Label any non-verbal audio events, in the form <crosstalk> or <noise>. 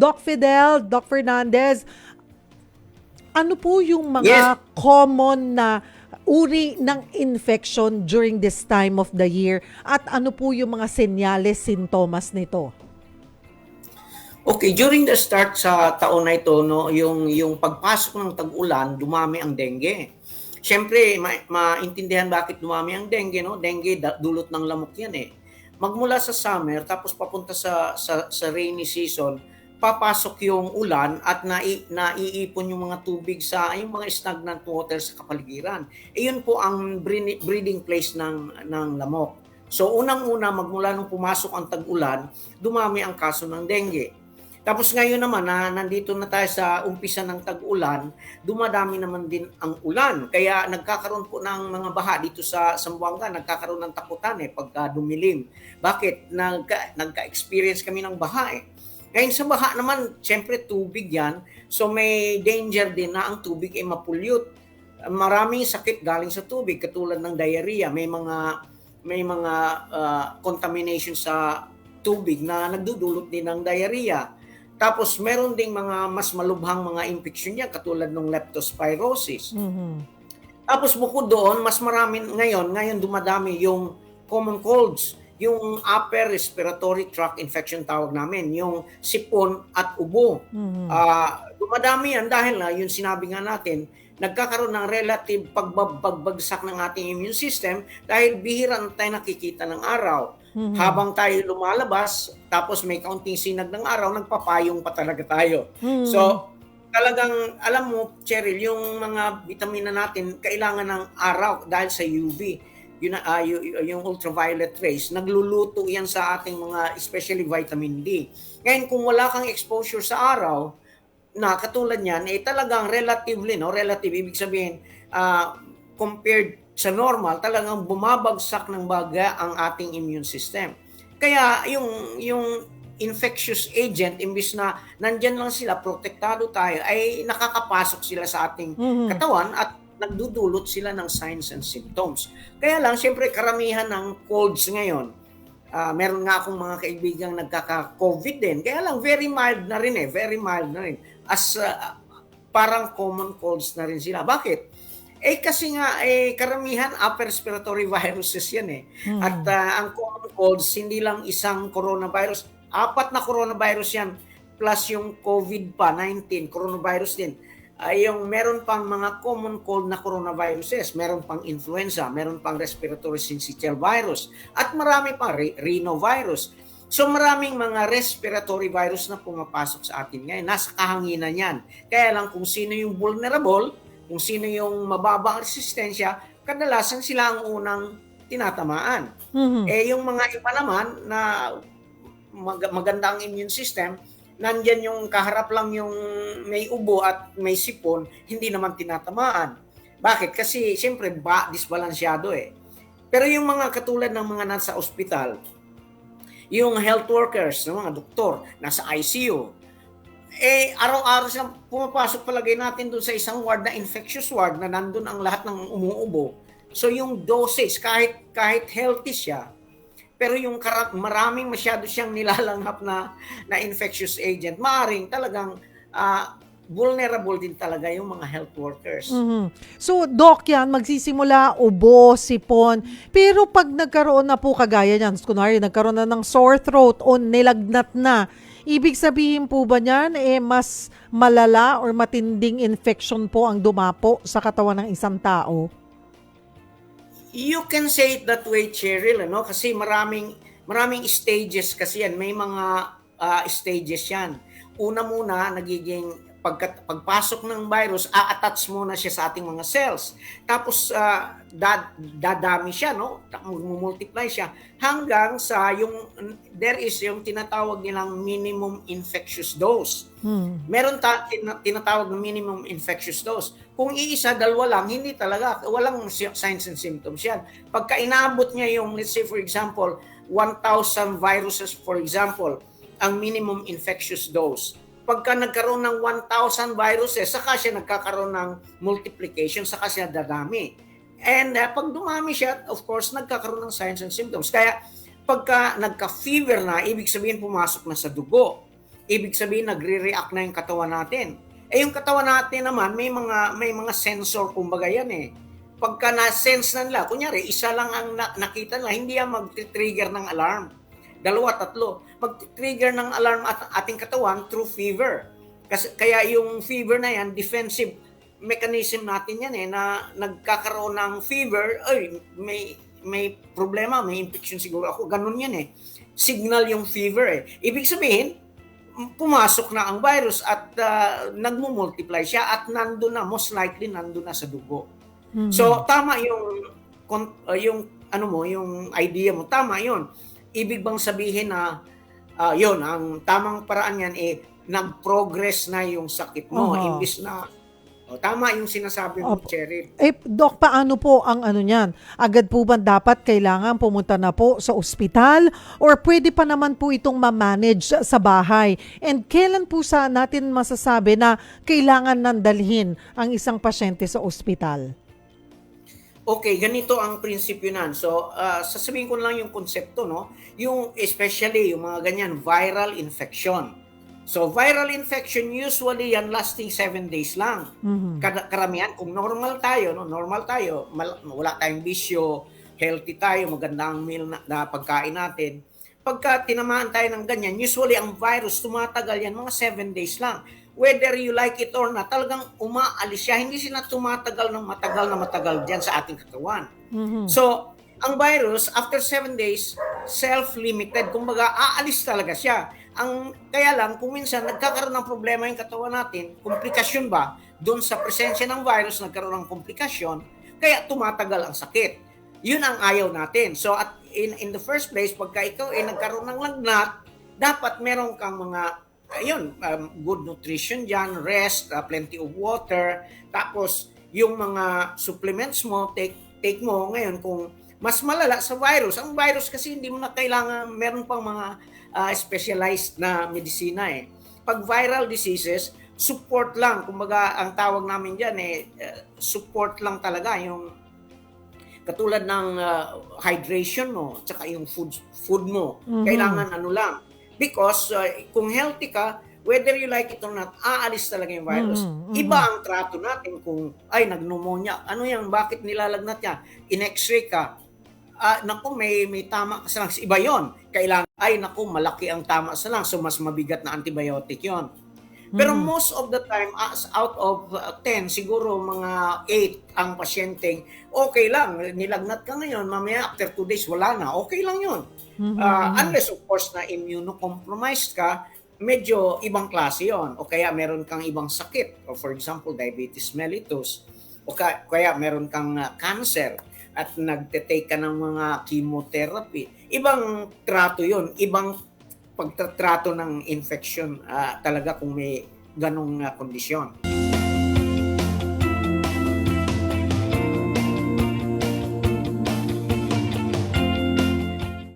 Doc Fidel, Doc Fernandez, ano po yung mga Yes. common na uri ng infection during this time of the year at ano po yung mga senyales, sintomas nito? Okay, during the start sa taon na ito, no, yung yung pagpasok ng tag-ulan, dumami ang dengue. Siyempre, ma- maintindihan bakit dumami ang dengue, no? Dengue dulot ng lamok 'yan eh. Magmula sa summer tapos papunta sa sa, sa rainy season, papasok yung ulan at nai, naiipon yung mga tubig sa yung mga stagnant water sa kapaligiran. E yun po ang breeding place ng ng lamok. So unang-una magmula nung pumasok ang tag-ulan, dumami ang kaso ng dengue. Tapos ngayon naman na nandito na tayo sa umpisa ng tag-ulan, dumadami naman din ang ulan. Kaya nagkakaroon po ng mga baha dito sa Zamboanga, nagkakaroon ng takutan eh pagka dumilim. Bakit? Nagka, nagka-experience kami ng baha eh. Ngayon sa baha naman, syempre tubig yan. So may danger din na ang tubig ay mapulyot. Maraming sakit galing sa tubig katulad ng diarrhea. May mga may mga ah, contamination sa tubig na nagdudulot din ng diarrhea. Tapos meron ding mga mas malubhang mga infection niya katulad ng leptospirosis. Mhm. Tapos bukod doon, mas marami ngayon, ngayon dumadami yung common colds, yung upper respiratory tract infection tawag namin, yung sipon at ubo. Mhm. Ah, dumadami yan dahil na yung sinabi nga natin, nagkakaroon ng relative pagbagbagsak ng ating immune system dahil bihira na tayo nakikita ng araw. Mhm. Habang tayo lumalabas, tapos may kaunting sinag ng araw, nagpapayong pa talaga tayo. Mhm. So, talagang, alam mo, Cheryl, yung mga vitamina natin, kailangan ng araw dahil sa UV. Yun, yu- yung ultraviolet rays, nagluluto yan sa ating mga, especially vitamin D. Ngayon, kung wala kang exposure sa araw, na katulad niyan, eh talagang relatively, no? Relative, ibig sabihin, ah, compared sa normal, talagang bumabagsak ng baga ang ating immune system. Kaya yung yung infectious agent imbis na nandyan lang sila protektado tayo ay nakakapasok sila sa ating Mhm. katawan at nagdudulot sila ng signs and symptoms. Kaya lang siyempre karamihan ng colds ngayon ah, meron nga akong mga kaibigang nagkaka-COVID din. Kaya lang very mild na rin eh, very mild na rin. As ah, parang common colds na rin sila. Bakit? Eh kasi nga eh karamihan upper respiratory <laughs> viruses 'yan eh. Mhm. At ah, ang common colds hindi lang isang coronavirus, apat na coronavirus 'yan plus yung COVID pa 19 coronavirus din. Ay yung meron pang mga common cold na coronaviruses, meron pang influenza, meron pang respiratory syncytial virus at marami pang re- rhinovirus. So maraming mga respiratory virus na pumapasok sa atin ngayon. Nasa kahanginan yan. Kaya lang kung sino yung vulnerable, kung sino yung mababa ang resistensya, kadalasan sila ang unang tinatamaan. Mhm. Eh yung mga iba naman na mag- maganda ang immune system, nandyan yung kaharap lang yung may ubo at may sipon, hindi naman tinatamaan. Bakit? Kasi siyempre ba disbalansyado eh. Pero yung mga katulad ng mga nasa ospital, yung health workers, yung mga doktor, nasa ICU, eh araw-araw silang pumapasok palagay natin doon sa isang ward na infectious ward na nandun ang lahat ng umuubo. So yung dosage, kahit kahit healthy siya, pero yung kara- maraming masyado siyang nilalanghap na na infectious agent, maaring talagang ah, vulnerable din talaga yung mga health workers. Mhm. So, Doc, yan, magsisimula ubo, sipon. Pero pag nagkaroon na po kagaya niyan, kunwari nagkaroon na ng sore throat o nilagnat na, ibig sabihin po ba niyan, eh, mas malala or matinding infection po ang dumapo sa katawan ng isang tao? You can say it that way, Cheryl, ano? Kasi maraming maraming stages kasi yan. May mga ah, stages yan. Una muna, nagiging pagkat, pagpasok ng virus, a-attach muna siya sa ating mga cells. Tapos, ah, dad, dadami siya, no? Multiply siya. Hanggang sa yung, there is yung tinatawag nilang minimum infectious dose Hmm. meron ta- tina- tinatawag na minimum infectious dose. Kung iisa, dalawa lang, hindi talaga. Walang si- signs and symptoms yan. Pagka inaabot niya yung, let's say for example, 1,000 viruses for example, ang minimum infectious dose. Pagka nagkaroon ng 1,000 viruses, saka siya nagkakaroon ng multiplication, saka siya dadami. And uh, pag dumami siya, of course, nagkakaroon ng signs and symptoms. Kaya pagka nagka-fever na, ibig sabihin pumasok na sa dugo ibig sabihin nagre-react na yung katawan natin. Eh yung katawan natin naman may mga may mga sensor kumbaga yan eh. Pagka na-sense na nila, kunyari isa lang ang na- nakita nila, hindi yan mag-trigger ng alarm. Dalawa, tatlo. Mag-trigger ng alarm at ating katawan through fever. Kasi kaya yung fever na yan, defensive mechanism natin yan eh na nagkakaroon ng fever, ay may may problema, may infection siguro ako. Ganun yan eh. Signal yung fever eh. Ibig sabihin, pumasok na ang virus at uh, nagmo-multiply siya at nandun na, most likely nandun na sa dugo. Mhm. So tama yung uh, yung ano mo, yung idea mo, tama 'yon. Ibig bang sabihin na uh, 'yon ang tamang paraan yan eh nag-progress na yung sakit mo Oho. imbis na oh, tama yung sinasabi mo, Opo. Cheryl. Eh, Doc, paano po ang ano niyan? Agad po ba dapat kailangan pumunta na po sa ospital? Or pwede pa naman po itong ma-manage sa bahay? And kailan po sa natin masasabi na kailangan nandalhin ang isang pasyente sa ospital? Okay, ganito ang prinsipyo nan. So, uh, sasabihin ko lang yung konsepto, no? Yung especially yung mga ganyan, viral infection. So, viral infection usually yan lasting 7 days lang. Mhm. Kada, karamihan, kung normal tayo, no, normal tayo, mal- wala tayong bisyo, healthy tayo, maganda ang meal na, na pagkain natin. Pagka tinamaan tayo ng ganyan, usually ang virus tumatagal yan mga 7 days lang. Whether you like it or not, talagang umaalis siya. Hindi sila tumatagal ng matagal na matagal dyan sa ating katawan. Mhm. So, ang virus, after 7 days, self-limited. Kumbaga, aalis talaga siya. Ang, kaya lang, kung minsan nagkakaroon ng problema yung katawan natin, komplikasyon ba, doon sa presensya ng virus, nagkaroon ng komplikasyon, kaya tumatagal ang sakit. Yun ang ayaw natin. So, at in, in the first place, pagka ikaw ay nagkaroon ng lagnat, dapat meron kang mga ayun, um, good nutrition dyan, rest, uh, plenty of water, tapos yung mga supplements mo, take, take mo ngayon kung mas malala sa virus. Ang virus kasi hindi mo na kailangan, meron pang mga uh, specialized na medisina eh. Pag viral diseases, support lang. Kumbaga, ang tawag namin dyan eh, uh, support lang talaga yung katulad ng uh, hydration mo, tsaka yung food, food mo. Mhm. Kailangan ano lang. Because uh, kung healthy ka, whether you like it or not, aalis talaga yung virus. Mhm, mhm. Iba ang trato natin kung, ay, nagpneumonia. Ano yan? Bakit nilalagnat yan? In-x-ray ka. Ah, naku, may, may tama ka sa lang. Iba yon Kailangan, ay, naku, malaki ang tama sa lang. So, mas mabigat na antibiotic yon Pero Mhm. most of the time, as out of uh, 10, siguro mga 8 ang pasyenteng okay lang. Nilagnat ka ngayon, mamaya after 2 days, wala na. Okay lang yun. Mhm. Uh, unless of course na immunocompromised ka, medyo ibang klase yon o kaya meron kang ibang sakit o for example diabetes mellitus o ka- kaya meron kang uh, cancer at nagte-take ka ng mga chemotherapy ibang trato yon ibang pagtatrato ng infection ah, talaga kung may ganong uh, kondisyon